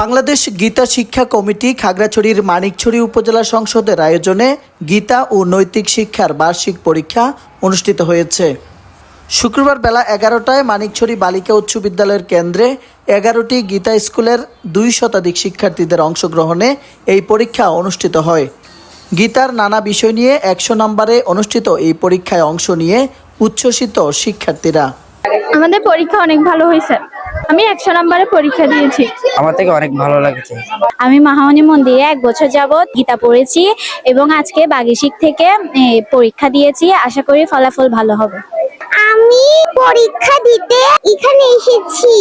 বাংলাদেশ গীতা শিক্ষা কমিটি খাগড়াছড়ির মানিকছড়ি উপজেলা সংসদের আয়োজনে গীতা ও নৈতিক শিক্ষার বার্ষিক পরীক্ষা অনুষ্ঠিত হয়েছে। শুক্রবার বেলা এগারোটায় মানিকছড়ি বালিকা উচ্চ বিদ্যালয়ের কেন্দ্রে এগারোটি গীতা স্কুলের দুই শতাধিক শিক্ষার্থীদের অংশগ্রহণে এই পরীক্ষা অনুষ্ঠিত হয়। গীতার নানা বিষয় নিয়ে একশো নম্বরে অনুষ্ঠিত এই পরীক্ষায় অংশ নিয়ে উচ্ছ্বসিত শিক্ষার্থীরা। আমাদের পরীক্ষা অনেক ভালো হয়েছে। আমি একশো নম্বরে পরীক্ষা দিয়েছি। আমার থেকে অনেক ভালো লাগছে। আমি মাহামণি মন্দিরে এক বছর যাবৎ গীতা পড়েছি এবং আজকে বাগেশিক থেকে পরীক্ষা দিয়েছি। আশা করি ফলাফল ভালো হবে। আমি পরীক্ষা দিতে এখানে এসেছি।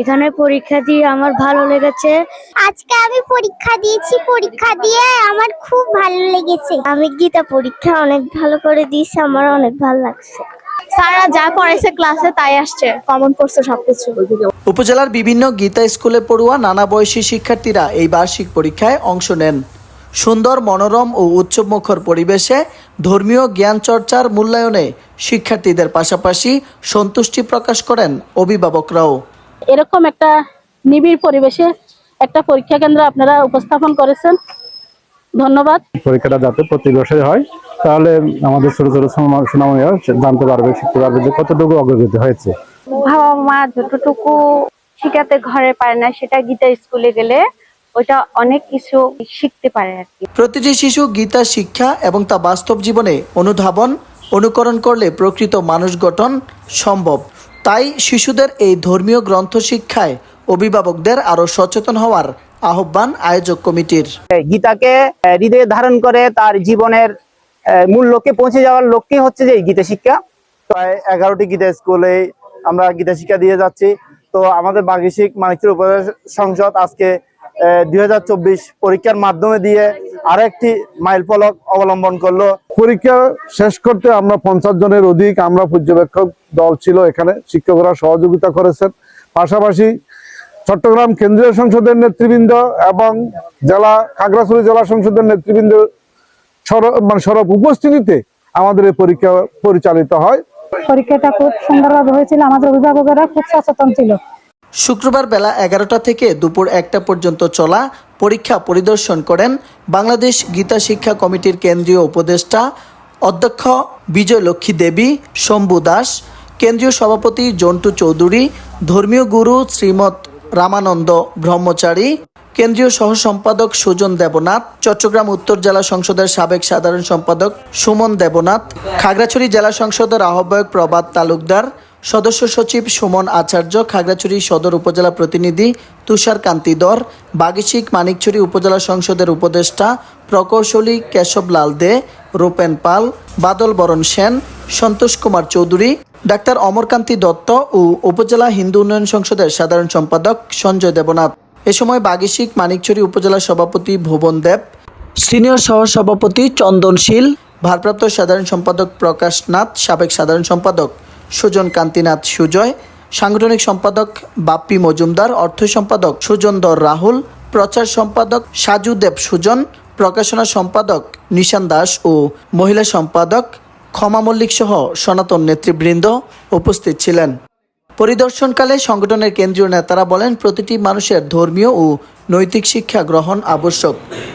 এখানে পরীক্ষা দিয়ে আমার ভালো লেগেছে। আজকে আমি পরীক্ষা দিয়েছি। পরীক্ষা দিয়ে আমার খুব ভালো লেগেছে। আমি গীতা পরীক্ষা অনেক ভালো করে দিয়েছি আমার অনেক ভালো লাগছে। স্যাররা যা পড়াইছে ক্লাসে তাই আসছে কমন পড়ছে সবকিছু। উপজেলার বিভিন্ন গীতা স্কুলে পড়ুয়া নানা বয়সী শিক্ষার্থীরা এই বার্ষিক পরীক্ষায় অংশ নেন। সুন্দর মনোরম ও উচ্চমুখর পরিবেশে ধর্মীয় জ্ঞান চর্চার মূল্যায়নে শিক্ষার্থীদের পাশাপাশি সন্তুষ্টি প্রকাশ করেন অভিভাবকরাও। এরকম একটা নিবিড় পরিবেশে একটা পরীক্ষা কেন্দ্র আপনারা উপস্থাপন করেছেন। ধন্যবাদ। পরীক্ষাটা যাতে প্রতি বছর হয় তাহলে আমাদের ছোট ছোট সোনা- জানতে পারবে শিখতে পারবে যে কতটুকু অগ্রগতি হয়েছে। বাবা মা যতটুকু শিখাতে ঘরে পারে না সেটা গীতা স্কুলে গেলে ওটা অনেক কিছু শিখতে পারে আর কি। প্রতিটি শিশু গীতা শিক্ষা এবং তা বাস্তব জীবনে অনুধাবন অনুকরণ করলে প্রকৃত মানুষ গঠন সম্ভব। তাই শিশুদের এই ধর্মীয় গ্রন্থ শিক্ষায় অভিভাবকদের আরও সচেতন হওয়ার আহ্বান আয়োজক কমিটির। গীতাকে হৃদয়ে ধারণ করে তার জীবনের মূল লক্ষ্যে পৌঁছে যাওয়ার লক্ষ্যে হচ্ছে যে গীতা শিক্ষা। প্রায় এগারোটি গীতা স্কুলে আমরা গীতা শিক্ষা দিয়ে যাচ্ছি। তো আমাদের বাগিশিক মানিকচুর উপজেলা সংসদ আজকে দুই হাজার চব্বিশ পরীক্ষার মাধ্যমে দিয়ে আরেকটি মাইল ফলক অবলম্বন করল। পরীক্ষা শেষ করতে আমরা পঞ্চাশ জনের অধিক আমরা পর্যবেক্ষক দল ছিল এখানে। শিক্ষকরা সহযোগিতা করেছেন। পাশাপাশি চট্টগ্রাম কেন্দ্রীয় সংসদের নেতৃবৃন্দ এবং জেলা, খাগড়াছড়ি জেলা সংসদের নেতৃবৃন্দ মানে সরব উপস্থিতিতে আমাদের এই পরীক্ষা পরিচালিত হয়। পরীক্ষাটা খুব সুন্দরভাবে হয়েছিল আমাদের অভিভাবকেরা খুব সচেতন ছিল। শুক্রবার বেলা এগারোটা থেকে দুপুর একটা পর্যন্ত চলা পরীক্ষা পরিদর্শন করেন বাংলাদেশ গীতা শিক্ষা কমিটির কেন্দ্রীয় উপদেষ্টা অধ্যক্ষ বিজয় লক্ষ্মী দেবী শম্ভু দাস কেন্দ্রীয় সভাপতি জন্টু চৌধুরী ধর্মীয় গুরু শ্রীমৎ রামানন্দ ব্রহ্মচারী কেন্দ্রীয় সহ সম্পাদক সুজন দেবনাথ, চট্টগ্রাম উত্তর জেলা সংসদের সাবেক সাধারণ সম্পাদক সুমন দেবনাথ, খাগড়াছড়ি জেলা সংসদের আহ্বায়ক প্রবাদ তালুকদার, সদস্য সচিব সুমন আচার্য, খাগড়াছড়ি সদর উপজেলা প্রতিনিধি তুষার কান্তি দর বাগিশিক মানিকছড়ি উপজেলা সংসদের উপদেষ্টা প্রকৌশলী কেশব লাল দে রূপেন পাল, বাদল বরণ সেন, সন্তোষ কুমার চৌধুরী, ডাক্তার অমরকান্তি দত্ত ও উপজেলা হিন্দু উন্নয়ন সংসদের সাধারণ সম্পাদক সঞ্জয় দেবনাথ। এ সময় বাগিশিক মানিকছড়ি উপজেলা সভাপতি ভুবন দেব, সিনিয়র সহ সভাপতি চন্দনশীল ভারপ্রাপ্ত সাধারণ সম্পাদক প্রকাশ নাথ, সাবেক সাধারণ সম্পাদক সুজন কান্তিনাথ সুজয়, সাংগঠনিক সম্পাদক বাপ্পি মজুমদার, অর্থ সম্পাদক সুজনদর রাহুল, প্রচার সম্পাদক সাজু দেব সুজন, প্রকাশনা সম্পাদক নিশান দাস ও মহিলা সম্পাদক ক্ষমা মল্লিক সহ সনাতন নেতৃবৃন্দ উপস্থিত ছিলেন। পরিদর্শনকালে সংগঠনের কেন্দ্রীয় নেতারা বলেন, প্রতিটি মানুষের ধর্মীয় ও নৈতিক শিক্ষা গ্রহণ আবশ্যক।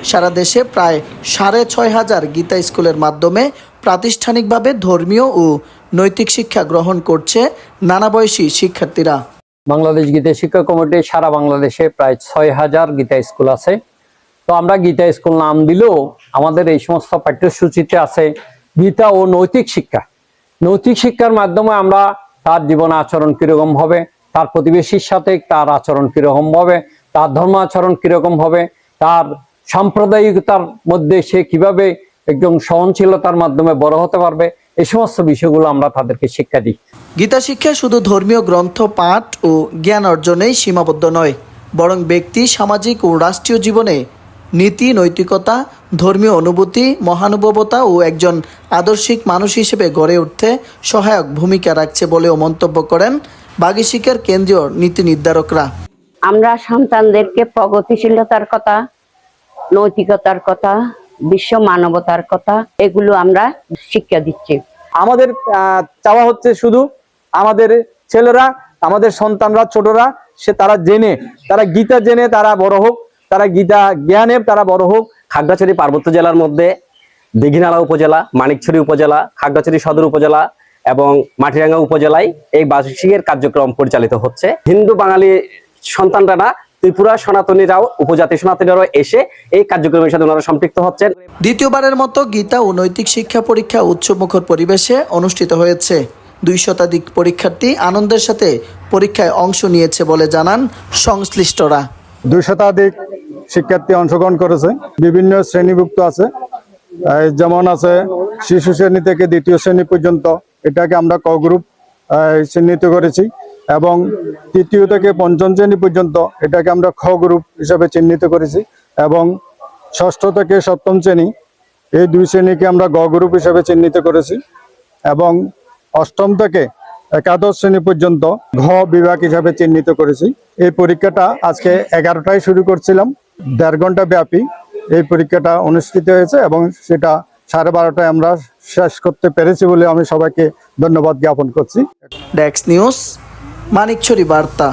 সারা দেশে প্রায় সাড়ে ছয় হাজার গীতা স্কুলের মাধ্যমে প্রাতিষ্ঠানিকভাবে ধর্মীয় ও নৈতিক শিক্ষা গ্রহণ করছে নানা বয়সী শিক্ষার্থীরা। বাংলাদেশ গীতা শিক্ষা কমিটি, সারা বাংলাদেশে প্রায় ছয় হাজার গীতা স্কুল আছে। তো আমরা গীতা স্কুল নাম দিলেও আমাদের এই সমস্ত পাঠ্যসূচিতে আছে গীতা ও নৈতিক শিক্ষা। নৈতিক শিক্ষার মাধ্যমে আমরা তার জীবন আচরণ কীরকম হবে, তার প্রতিবেশীর সাথে তার আচরণ কীরকম হবে, তার ধর্ম আচরণ কীরকম হবে, তার সাম্প্রদায়িকতার মধ্যে সে কীভাবে একজন সহনশীলতার মাধ্যমে বড় হতে পারবে, এই সমস্ত বিষয়গুলো আমরা তাদেরকে শিক্ষা দিই। গীতা শিক্ষা শুধু ধর্মীয় গ্রন্থ, পাঠ ও জ্ঞান অর্জনেই সীমাবদ্ধ নয়, বরং ব্যক্তি, সামাজিক ও রাষ্ট্রীয় জীবনে নীতি, নৈতিকতা ধর্মীয় অনুভূতি মহানুভবতা ও একজন আদর্শিক মানুষ হিসেবে গড়ে উঠতে সহায়ক ভূমিকা রাখছে বলেও মন্তব্য করেন বাগিশিকের কেন্দ্রীয় নীতি নির্ধারকরা। আমরা সন্তানদেরকে প্রগতিশীলতার কথা নৈতিকতার কথা বিশ্ব মানবতার কথা এগুলো আমরা শিক্ষা দিচ্ছি। আমাদের চাওয়া হচ্ছে শুধু আমাদের ছেলেরা আমাদের সন্তানরা ছোটরা সে তারা জেনে তারা গীতা জেনে তারা বড় হোক। তারা গীতা জ্ঞানে তারা বড় হোক। খাগড়াছড়ি পার্বত্য জেলার মধ্যে দিঘিনালা উপজেলা মানিকছড়ি উপজেলা খাগড়াছড়ি সদর উপজেলা এবং মাটিরাঙ্গা উপজেলায় এই বার্ষিকের কার্যক্রম পরিচালিত হচ্ছে। হিন্দু বাঙালি সন্তানরা না ত্রিপুরা সনাতনীরাও উপজাতি সনাতনীরাও এসে এই কার্যক্রমের সাথে ওনারা সম্পৃক্ত হচ্ছেন। দ্বিতীয়বারের মতো গীতা ও নৈতিক শিক্ষা পরীক্ষা উৎসবমুখর পরিবেশে অনুষ্ঠিত হয়েছে। দুই শতাধিক পরীক্ষার্থী আনন্দের সাথে পরীক্ষায় অংশ নিয়েছে বলে জানান সংশ্লিষ্টরা। দুই শতাধিক শিক্ষার্থী অংশগ্রহণ করেছে। বিভিন্ন শ্রেণীভুক্ত আছে। যেমন আছে, শিশু শ্রেণি থেকে দ্বিতীয় শ্রেণি পর্যন্ত এটাকে আমরা ক গ্রুপ চিহ্নিত করেছি এবং তৃতীয় থেকে পঞ্চম শ্রেণি পর্যন্ত এটাকে আমরা খ গ্রুপ হিসাবে চিহ্নিত করেছি এবং ষষ্ঠ থেকে সপ্তম শ্রেণি এই দুই শ্রেণীকে আমরা গ গ্রুপ হিসাবে চিহ্নিত করেছি এবং অষ্টম থেকে একাদশ শ্রেণি পর্যন্ত ঘ বিভাগ হিসাবে চিহ্নিত করেছি। এই পরীক্ষাটা আজকে এগারোটায় শুরু করছিলাম। দেড় ঘণ্টা ব্যাপী এই পরীক্ষাটা অনুষ্ঠিত হয়েছে এবং সেটা সাড়ে বারোটায় আমরা শেষ করতে পেরেছি বলে আমি সবাইকে ধন্যবাদ জ্ঞাপন করছি। ডেক্স নিউজ মানিকছড়ি বার্তা